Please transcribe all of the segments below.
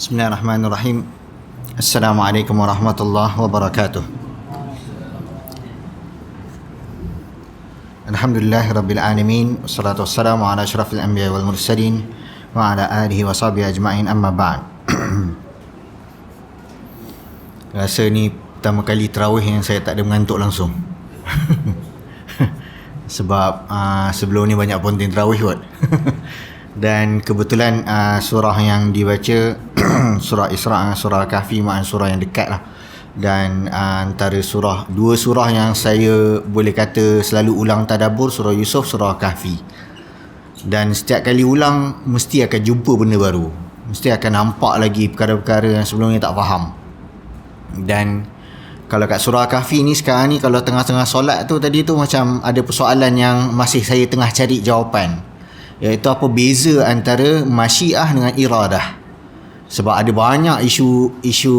Bismillahirrahmanirrahim. Assalamualaikum warahmatullahi wabarakatuh. Alhamdulillah Rabbil Alamin. Wassalatu wassalamu ala ashrafil anbiya wal mursalin Wa ala alihi wa sahbihi ajma'in. Amma ba'd. Rasa ni pertama kali terawih yang saya tak ada mengantuk langsung. Sebab uh, sebelum ni banyak ponting terawih kot. Dan kebetulan uh, surah yang dibaca Surah Isra' surah Kahfi Ma'an surah yang dekat lah. Dan uh, antara surah dua surah yang saya boleh kata selalu ulang tadabbur surah Yusuf surah Kahfi. Dan setiap kali ulang mesti akan jumpa benda baru. Mesti akan nampak lagi perkara-perkara yang sebelumnya tak faham. Dan kalau kat surah Kahfi ni sekarang ni kalau tengah-tengah solat tu tadi tu macam ada persoalan yang masih saya tengah cari jawapan. Iaitu apa beza antara masyiah dengan iradah sebab ada banyak isu isu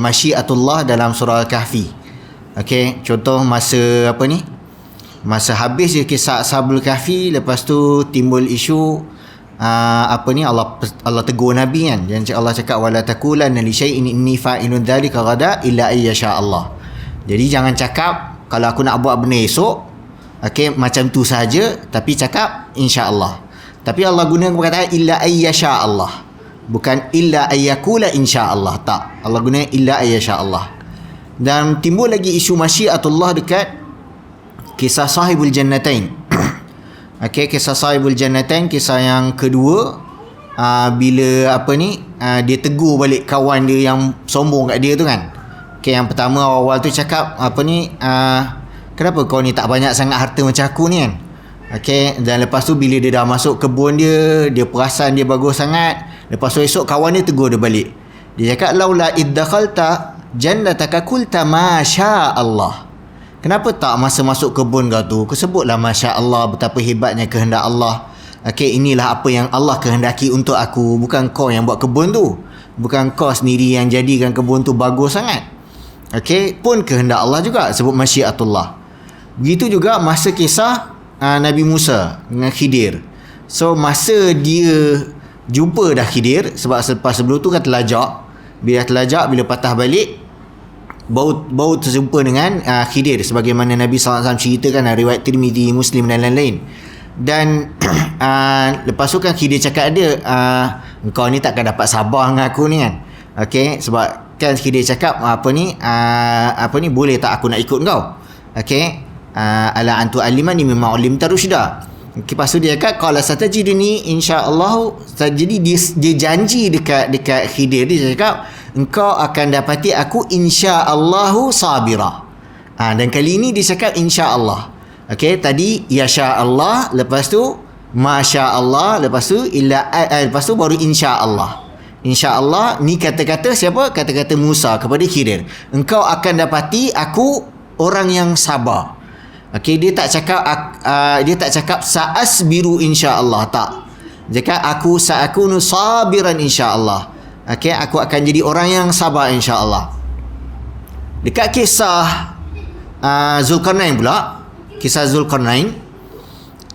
masyiatullah dalam surah al-kahfi. Okey contoh masa apa ni? Masa habis je kisah ashabul kahfi lepas tu timbul isu uh, apa ni? Allah Allah tegur nabi kan? Yang Allah cakap wala taqulanna li shay'in inni fa'ilun dhalika ghada illa ayyasha Allah. Jadi jangan cakap kalau aku nak buat benda esok okey macam tu saja tapi cakap insya-Allah tapi Allah guna perkataan illa ayyasha Allah bukan illa ayyakula insya-Allah. Tak. Allah guna illa ayyasha-Allah dan timbul lagi isu masyiatullah dekat kisah sahibul jannatain. Okey kisah sahibul jannatain kisah yang kedua uh, bila apa ni uh, dia tegur balik kawan dia yang sombong kat dia tu kan. Okey yang pertama awal tu cakap apa ni uh, kenapa kau ni tak banyak sangat harta macam aku ni kan okey dan lepas tu bila dia dah masuk kebun dia dia perasan dia bagus sangat Lepas tu esok kawan dia tegur dia balik. Dia cakap laula iddakhalta jannataka kulta masya Allah. Kenapa tak masa masuk kebun kau tu kau sebutlah masya Allah betapa hebatnya kehendak Allah. Okey inilah apa yang Allah kehendaki untuk aku bukan kau yang buat kebun tu. Bukan kau sendiri yang jadikan kebun tu bagus sangat. Okey pun kehendak Allah juga sebut masyiatullah. Begitu juga masa kisah uh, Nabi Musa dengan Khidir. So masa dia jumpa dah Khidir sebab selepas sebelum tu kan telajak bila telajak bila patah balik bau bau terjumpa dengan uh, Khidir. Sebagaimana Nabi SAW ceritakan uh, riwayat Tirmizi Muslim dan lain-lain. Dan uh, lepas tu kan Khidir cakap dia uh, kau ni takkan dapat sabar dengan aku ni kan? Okay, sebab kan Khidir cakap apa ni? Uh, apa ni? Boleh tak aku nak ikut kau Okay, uh, ala antu alimani mimma ulim tarushda Lepas tu dia kata kalau satajiduni insya-Allah jadi dia dia janji dekat dekat Khidir dia cakap engkau akan dapati aku insya-Allah sabira. Ha, dan kali ini dia cakap insya-Allah. Okey tadi ya sya-Allah lepas tu masya-Allah lepas tu illa eh, lepas tu baru insya-Allah. Insya-Allah ni kata-kata siapa? Kata-kata Musa kepada Khidir. Engkau akan dapati aku orang yang sabar. Okey dia tak cakap uh, dia tak cakap saas biru insya-Allah tak. Dia cakap aku saakunu sabiran insya-Allah. Okey aku akan jadi orang yang sabar insya-Allah. Dekat kisah uh, Zulkarnain pula, kisah Zulkarnain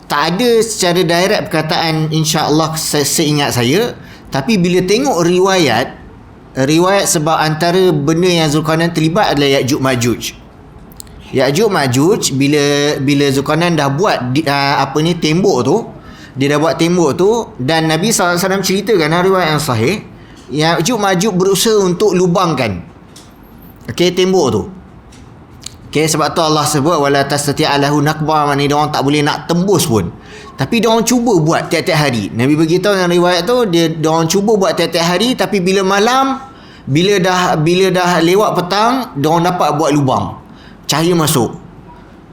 tak ada secara direct perkataan insya-Allah se- seingat saya, tapi bila tengok riwayat riwayat sebab antara benda yang Zulkarnain terlibat adalah Ya'juj Ma'juj. Ya'juj Ma'juj bila bila Zulkarnain dah buat uh, apa ni tembok tu dia dah buat tembok tu dan Nabi SAW ceritakan riwayat yang sahih Ya'juj Ma'juj berusaha untuk lubangkan okey tembok tu. Okey sebab tu Allah sebut wala tastati'alahu nakba maknanya dia orang tak boleh nak tembus pun. Tapi dia orang cuba buat tiap-tiap hari. Nabi beritahu dalam riwayat tu dia dia orang cuba buat tiap-tiap hari tapi bila malam bila dah bila dah lewat petang dia orang dapat buat lubang cahaya masuk.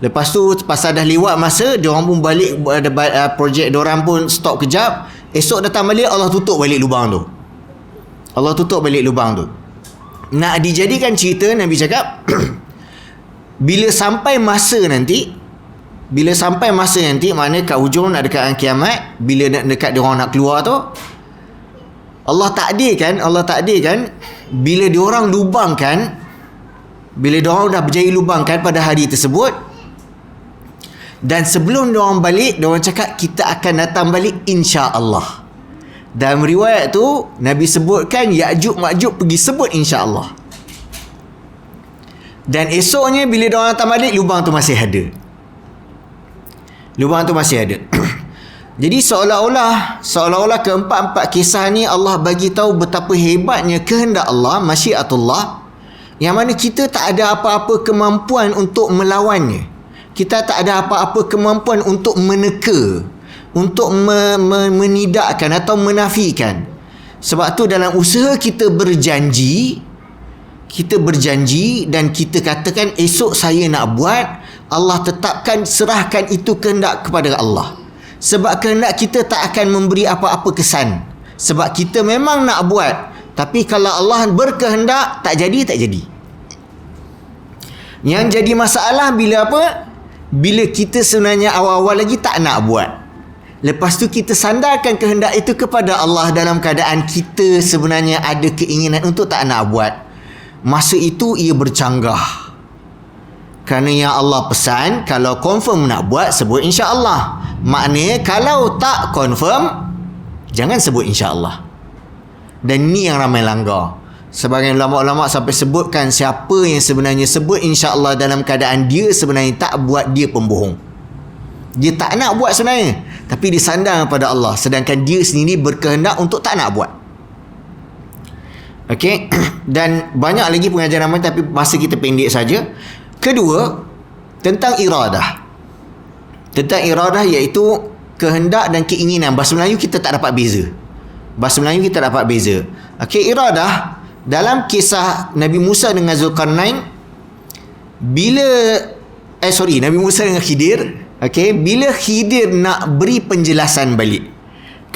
Lepas tu pasal dah lewat masa dia orang pun balik uh, projek dia orang pun stop kejap. Esok datang balik Allah tutup balik lubang tu. Allah tutup balik lubang tu. Nak dijadikan cerita Nabi cakap bila sampai masa nanti bila sampai masa nanti mana kat hujung nak dekat kiamat bila nak dekat dia orang nak keluar tu Allah takdirkan Allah takdirkan bila dia orang lubangkan bila diorang dah berjaya lubangkan pada hari tersebut dan sebelum diorang balik diorang cakap kita akan datang balik insya Allah dalam riwayat tu Nabi sebutkan Ya'juj Ma'juj pergi sebut insya-Allah. Dan esoknya bila dia orang datang balik lubang tu masih ada. Lubang tu masih ada. Jadi seolah-olah seolah-olah keempat-empat kisah ni Allah bagi tahu betapa hebatnya kehendak Allah, masyiatullah yang mana kita tak ada apa-apa kemampuan untuk melawannya. Kita tak ada apa-apa kemampuan untuk meneka, untuk me- me- menidakkan atau menafikan. Sebab tu dalam usaha kita berjanji, kita berjanji dan kita katakan esok saya nak buat, Allah tetapkan serahkan itu kehendak kepada Allah. Sebab kehendak kita tak akan memberi apa-apa kesan. Sebab kita memang nak buat. Tapi kalau Allah berkehendak, tak jadi, tak jadi. Yang jadi masalah bila apa? Bila kita sebenarnya awal-awal lagi tak nak buat. Lepas tu kita sandarkan kehendak itu kepada Allah dalam keadaan kita sebenarnya ada keinginan untuk tak nak buat. Masa itu ia bercanggah. Kerana yang Allah pesan, kalau confirm nak buat, sebut insya-Allah. Maknanya kalau tak confirm, jangan sebut insya-Allah. Dan ni yang ramai langgar. Sebagian ulama-ulama sampai sebutkan siapa yang sebenarnya sebut insya-Allah dalam keadaan dia sebenarnya tak buat dia pembohong. Dia tak nak buat sebenarnya, tapi dia sandang kepada Allah sedangkan dia sendiri berkehendak untuk tak nak buat. Okey, dan banyak lagi pengajaran lain tapi masa kita pendek saja. Kedua, tentang iradah. Tentang iradah iaitu kehendak dan keinginan. Bahasa Melayu kita tak dapat beza. Bahasa Melayu kita dapat beza. Okey, iradah dalam kisah Nabi Musa dengan Zulkarnain bila eh sorry, Nabi Musa dengan Khidir, okey, bila Khidir nak beri penjelasan balik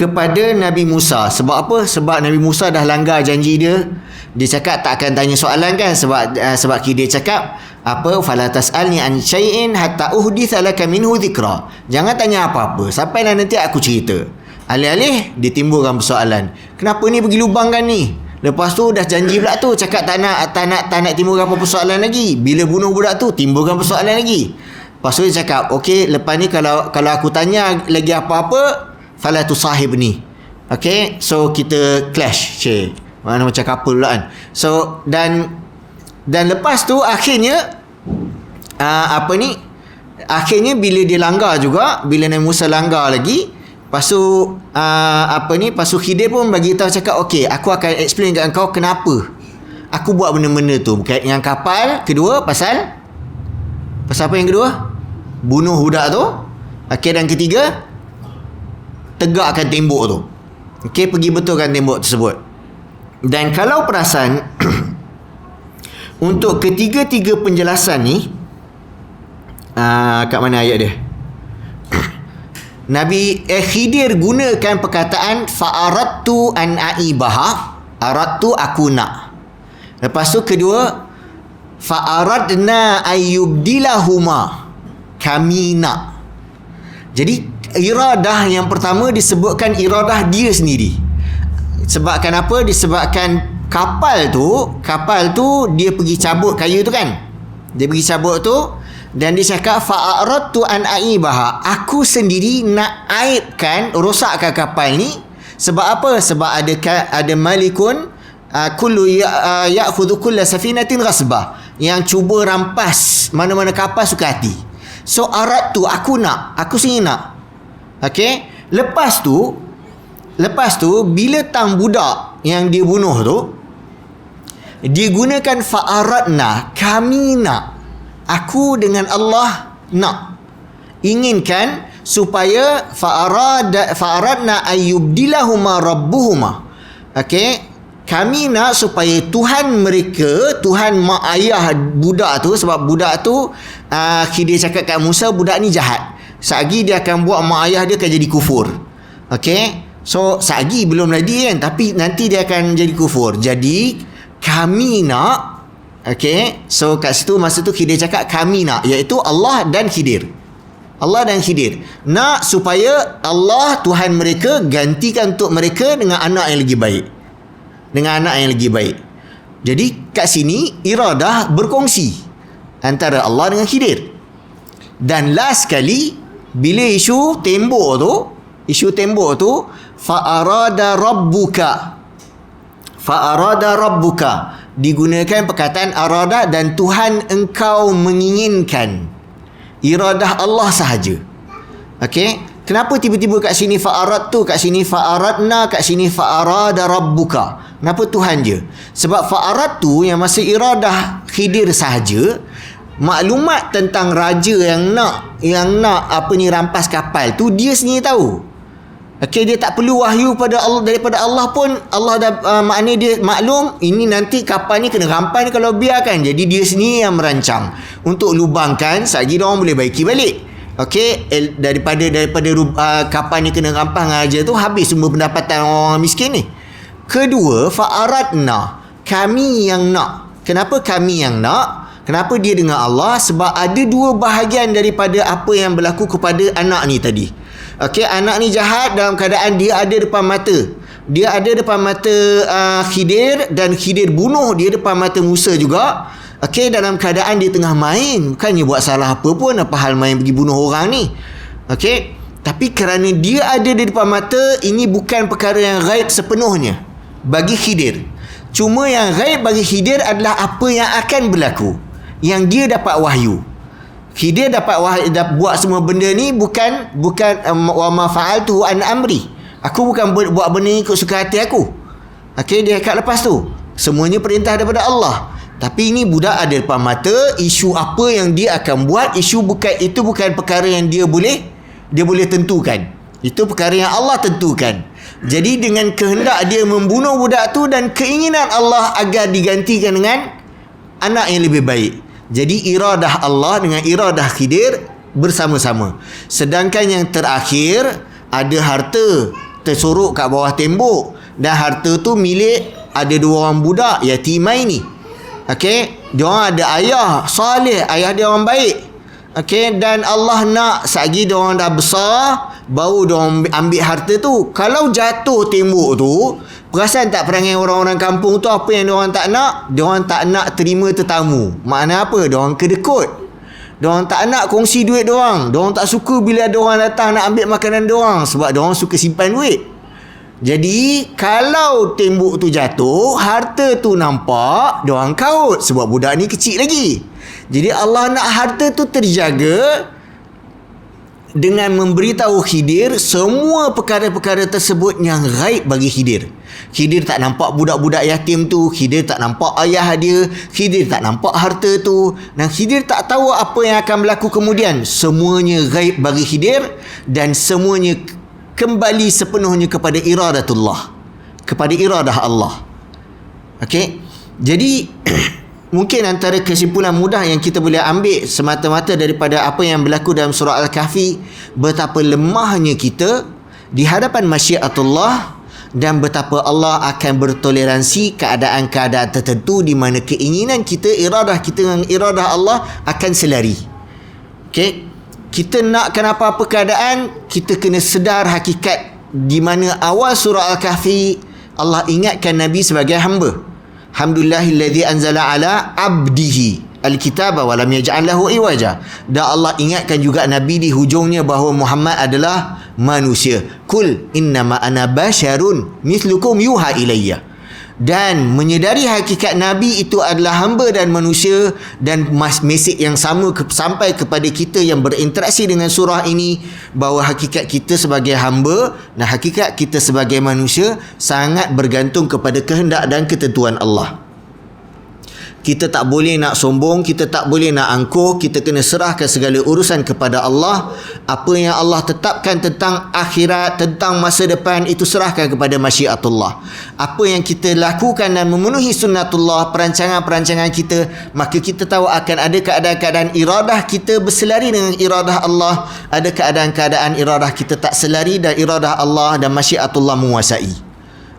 kepada Nabi Musa. Sebab apa? Sebab Nabi Musa dah langgar janji dia. Dia cakap tak akan tanya soalan kan sebab uh, sebab dia cakap apa fala tasalni an syai'in hatta uhdith laka minhu dhikra. Jangan tanya apa-apa sampai nanti aku cerita. Alih-alih dia timbulkan persoalan. Kenapa ni pergi lubang kan ni? Lepas tu dah janji pula tu cakap tak nak tak nak tak nak timbulkan apa persoalan lagi. Bila bunuh budak tu timbulkan persoalan lagi. Lepas tu dia cakap, "Okey, lepas ni kalau kalau aku tanya lagi apa-apa, fala tu sahib ni." Okay, so kita clash, cik. Mana macam couple pula kan. So dan dan lepas tu akhirnya uh, apa ni? Akhirnya bila dia langgar juga, bila Nabi Musa langgar lagi, lepas tu uh, apa ni? Lepas tu Khidir pun bagi tahu cakap, "Okey, aku akan explain kat kau kenapa aku buat benda-benda tu berkait dengan kapal." Kedua, pasal pasal apa yang kedua? Bunuh budak tu. Okey dan ketiga, tegakkan tembok tu. Okey, pergi betulkan tembok tersebut. Dan kalau perasan untuk ketiga-tiga penjelasan ni uh, kat mana ayat dia? Nabi eh, Khidir gunakan perkataan fa'aradtu an aibaha aradtu aku nak. Lepas tu kedua fa'aradna ayyubdilahuma kami nak. Jadi iradah yang pertama disebutkan iradah dia sendiri. Sebabkan apa? Disebabkan kapal tu, kapal tu dia pergi cabut kayu tu kan. Dia pergi cabut tu dan dia cakap fa'aradtu an aibaha. Aku sendiri nak aibkan, rosakkan kapal ni sebab apa? Sebab ada ada malikun uh, kullu ya, uh, kulla safinatin ghasbah yang cuba rampas mana-mana kapal suka hati. So arat tu aku nak, aku sendiri nak. Okey? Lepas tu Lepas tu bila tang budak yang dia bunuh tu dia gunakan fa'aradna kami nak aku dengan Allah nak. Inginkan supaya fa'arad fa'aradna ayyubdilahuma rabbuhuma. Okey? Kami nak supaya Tuhan mereka Tuhan mak ayah budak tu sebab budak tu uh, dia cakap kat Musa budak ni jahat. Sagi dia akan buat mak ayah dia akan jadi kufur. Okey? So sagi belum ready kan Tapi nanti dia akan jadi kufur. Jadi Kami nak Okay So kat situ masa tu Khidir cakap kami nak Iaitu Allah dan Khidir. Allah dan Khidir. Nak supaya Allah Tuhan mereka Gantikan untuk mereka Dengan anak yang lagi baik. Dengan anak yang lagi baik. Jadi kat sini Iradah berkongsi Antara Allah dengan Khidir. Dan last kali Bila isu tembok tu Isu tembok tu fa'arada rabbuka fa'arada rabbuka digunakan perkataan arada dan Tuhan engkau menginginkan. Iradah Allah sahaja. Okey? Kenapa tiba-tiba kat sini fa'arad tu kat sini fa'aradna kat sini fa'arada rabbuka? Kenapa Tuhan je? Sebab fa'arad tu yang masih iradah khidir sahaja maklumat tentang raja yang nak yang nak apa ni rampas kapal tu dia sendiri tahu Okey dia tak perlu wahyu pada Allah daripada Allah pun Allah dah uh, makna dia maklum ini nanti kapal ni kena rampai kalau biarkan. Jadi dia sendiri yang merancang untuk lubangkan sagi dia orang boleh baiki balik. Okey daripada daripada uh, kapal ni kena dengan raja tu habis semua pendapatan orang miskin ni. Kedua fa'aradna kami yang nak. Kenapa kami yang nak? Kenapa dia dengan Allah? Sebab ada dua bahagian daripada apa yang berlaku kepada anak ni tadi. Okey, anak ni jahat dalam keadaan dia ada depan mata. Dia ada depan mata uh, Khidir dan Khidir bunuh dia depan mata Musa juga. Okey, dalam keadaan dia tengah main. Bukannya buat salah apa pun apa hal main pergi bunuh orang ni. Okey. Tapi kerana dia ada di depan mata, ini bukan perkara yang gaib sepenuhnya bagi Khidir. Cuma yang gaib bagi Khidir adalah apa yang akan berlaku. Yang dia dapat wahyu. Dapat wahai dapat buat semua benda ni bukan bukan um, wa ma fa'altu an amri. Aku bukan buat benda ikut suka hati aku. Okey dia kat lepas tu. Semuanya perintah daripada Allah. Tapi ini budak ada depan mata isu apa yang dia akan buat isu bukan itu bukan perkara yang dia boleh dia boleh tentukan. Itu perkara yang Allah tentukan. Jadi dengan kehendak dia membunuh budak tu dan keinginan Allah agar digantikan dengan anak yang lebih baik. Jadi iradah Allah dengan iradah Khidir bersama-sama. Sedangkan yang terakhir ada harta tersorok kat bawah tembok dan harta tu milik ada dua orang budak yatimai ni. Okey, dia orang ada ayah soleh, ayah dia orang baik. Okey, dan Allah nak sagi dia orang dah besar baru dia orang ambil harta tu. Kalau jatuh tembok tu, Perasan tak perangai orang-orang kampung tu apa yang orang tak nak? Diorang tak nak terima tetamu. Makna apa? Diorang kedekut. Diorang tak nak kongsi duit diorang. Diorang tak suka bila ada orang datang nak ambil makanan diorang. Sebab diorang suka simpan duit. Jadi, kalau tembok tu jatuh, harta tu nampak, diorang kaut. Sebab budak ni kecil lagi. Jadi, Allah nak harta tu terjaga dengan memberitahu Khidir semua perkara-perkara tersebut yang gaib bagi Khidir. Khidir tak nampak budak-budak yatim tu, Khidir tak nampak ayah dia, Khidir tak nampak harta tu dan Khidir tak tahu apa yang akan berlaku kemudian. Semuanya gaib bagi Khidir dan semuanya kembali sepenuhnya kepada iradatullah. Kepada iradah Allah. Okey. Jadi mungkin antara kesimpulan mudah yang kita boleh ambil semata-mata daripada apa yang berlaku dalam surah Al-Kahfi betapa lemahnya kita di hadapan masyiatullah dan betapa Allah akan bertoleransi keadaan-keadaan tertentu di mana keinginan kita, iradah kita dengan iradah Allah akan selari. Okey. Kita nakkan apa-apa keadaan, kita kena sedar hakikat di mana awal surah Al-Kahfi Allah ingatkan Nabi sebagai hamba. Alhamdulillahilladzi anzala ala abdihi alkitab wa lam yaj'al lahu iwaja. Dan Allah ingatkan juga Nabi di hujungnya bahawa Muhammad adalah manusia. Kul innama ana basyarun mislukum yuha ilayya dan menyedari hakikat Nabi itu adalah hamba dan manusia dan mesej yang sama ke, sampai kepada kita yang berinteraksi dengan surah ini bahawa hakikat kita sebagai hamba dan hakikat kita sebagai manusia sangat bergantung kepada kehendak dan ketentuan Allah kita tak boleh nak sombong, kita tak boleh nak angkuh, kita kena serahkan segala urusan kepada Allah. Apa yang Allah tetapkan tentang akhirat, tentang masa depan, itu serahkan kepada masyiatullah. Apa yang kita lakukan dan memenuhi sunnatullah, perancangan-perancangan kita, maka kita tahu akan ada keadaan-keadaan iradah kita berselari dengan iradah Allah. Ada keadaan-keadaan iradah kita tak selari dan iradah Allah dan masyiatullah menguasai.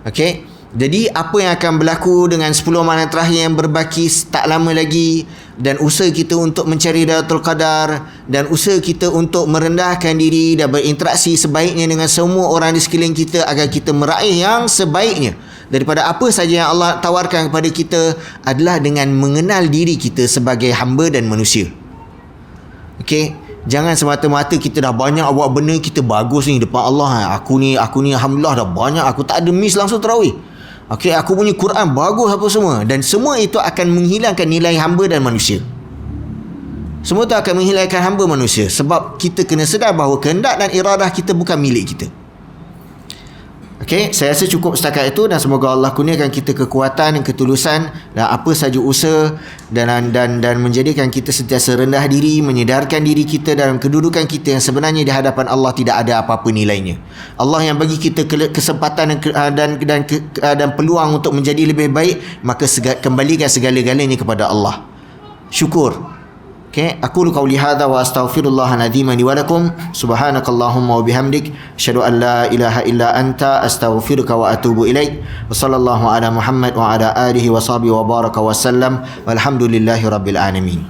Okey? Jadi apa yang akan berlaku dengan 10 malam terakhir yang berbaki tak lama lagi dan usaha kita untuk mencari Lailatul Qadar dan usaha kita untuk merendahkan diri dan berinteraksi sebaiknya dengan semua orang di sekeliling kita agar kita meraih yang sebaiknya daripada apa saja yang Allah tawarkan kepada kita adalah dengan mengenal diri kita sebagai hamba dan manusia. Okey, Jangan semata-mata kita dah banyak buat benda kita bagus ni depan Allah. Aku ni aku ni alhamdulillah dah banyak aku tak ada miss langsung tarawih. Okey, aku punya Quran bagus apa semua dan semua itu akan menghilangkan nilai hamba dan manusia. Semua itu akan menghilangkan hamba manusia sebab kita kena sedar bahawa kehendak dan iradah kita bukan milik kita. Okey, saya rasa cukup setakat itu dan semoga Allah kurniakan kita kekuatan dan ketulusan dan apa saja usaha dan dan dan menjadikan kita sentiasa rendah diri, menyedarkan diri kita dalam kedudukan kita yang sebenarnya di hadapan Allah tidak ada apa-apa nilainya. Allah yang bagi kita kesempatan dan ah, dan dan, ah, dan peluang untuk menjadi lebih baik, maka segala, kembalikan segala-galanya kepada Allah. Syukur Okay, aku lu qauli hadza wa astaghfirullah al-azim li wa lakum. Subhanakallahumma wa bihamdik, asyhadu an la ilaha illa anta, astaghfiruka wa atubu ilaik. Wa sallallahu ala Muhammad wa ala alihi wa sahbihi wa baraka wa sallam. Walhamdulillahi rabbil alamin.